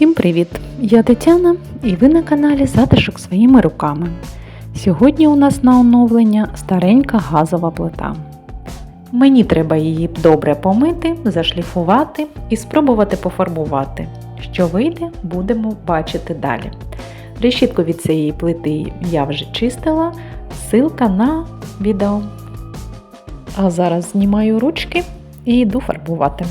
Всім привіт! Я Тетяна і ви на каналі Затишок своїми руками. Сьогодні у нас на оновлення старенька газова плита. Мені треба її добре помити, зашліфувати і спробувати пофарбувати. Що вийде, будемо бачити далі. Решітку від цієї плити я вже чистила, ссылка на відео. А зараз знімаю ручки і йду фарбувати.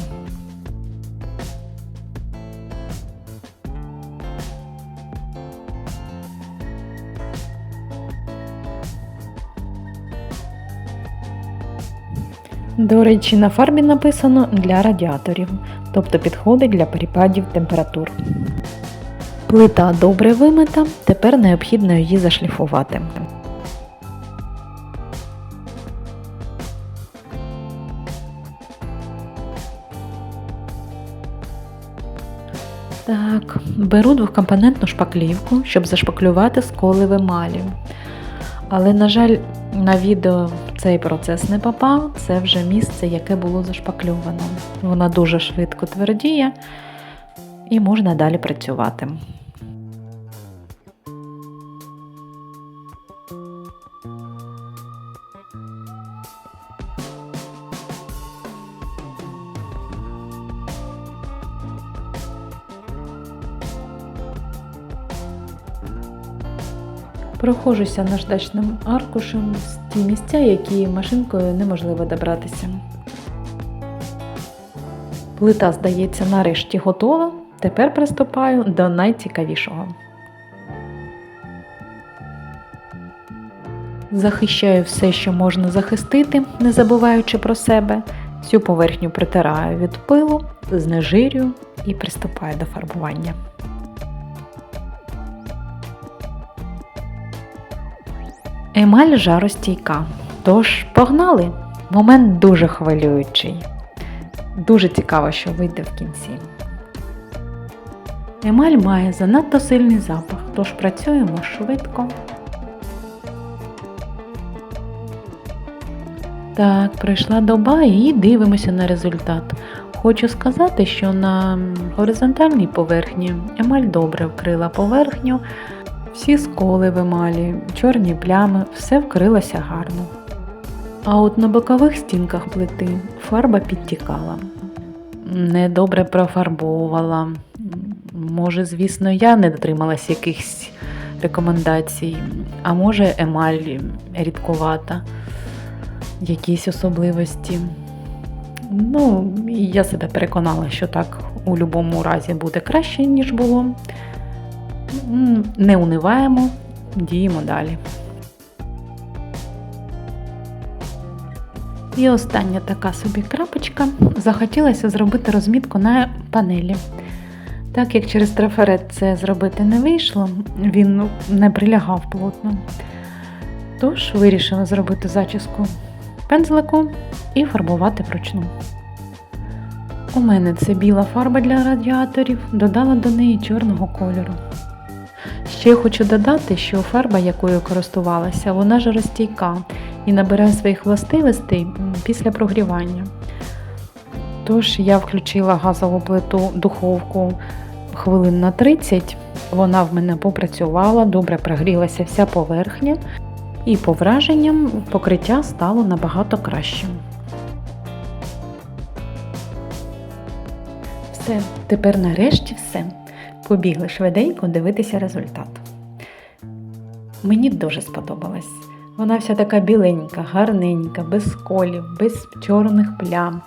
До речі, на фарбі написано для радіаторів, тобто підходить для перепадів температур. Плита добре вимита, тепер необхідно її зашліфувати. Так, беру двокомпонентну шпаклівку, щоб зашпаклювати сколи в емалі. Але, на жаль, на відео цей процес не попав, це вже місце, яке було зашпакльовано. Вона дуже швидко твердіє і можна далі працювати. Прохожуся наждачним аркушем з ті місця, які машинкою неможливо добратися. Плита, здається, нарешті готова. Тепер приступаю до найцікавішого. Захищаю все, що можна захистити, не забуваючи про себе. Всю поверхню притираю від пилу, знежирюю і приступаю до фарбування. Емаль жаростійка. Тож погнали! Момент дуже хвилюючий. Дуже цікаво, що вийде в кінці. Емаль має занадто сильний запах, тож працюємо швидко. Так, пройшла доба і дивимося на результат. Хочу сказати, що на горизонтальній поверхні емаль добре вкрила поверхню. Всі сколи в емалі, чорні плями, все вкрилося гарно. А от на бокових стінках плити фарба підтікала. Недобре профарбовувала. Може, звісно, я не дотрималась якихось рекомендацій, а може, емаль рідкувата, якісь особливості. Ну, я себе переконала, що так у будь-якому разі буде краще, ніж було. Не униваємо, діємо далі. І остання така собі крапочка. Захотілося зробити розмітку на панелі. Так як через трафарет це зробити не вийшло, він не прилягав плотно. Тож вирішила зробити зачіску пензликом і фарбувати вручну. У мене це біла фарба для радіаторів, додала до неї чорного кольору. Ще хочу додати, що фарба, якою користувалася, вона жаростійка і набирає своїх властивостей після прогрівання. Тож я включила газову плиту духовку хвилин на 30, вона в мене попрацювала, добре прогрілася вся поверхня, і по враженням покриття стало набагато кращим. Все, тепер нарешті все. Побігли швиденько дивитися результат. Мені дуже сподобалась. Вона вся така біленька, гарненька, без колів, без чорних плям,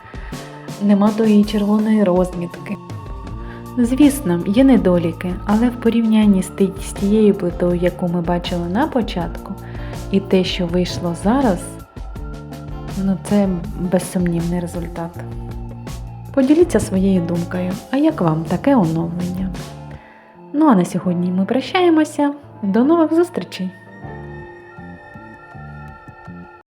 нема тої червоної розмітки. Звісно, є недоліки, але в порівнянні з тією плитою, яку ми бачили на початку, і те, що вийшло зараз, ну це безсумнівний результат. Поділіться своєю думкою, а як вам таке оновлення? Ну а на сьогодні ми прощаємося. До нових зустрічей!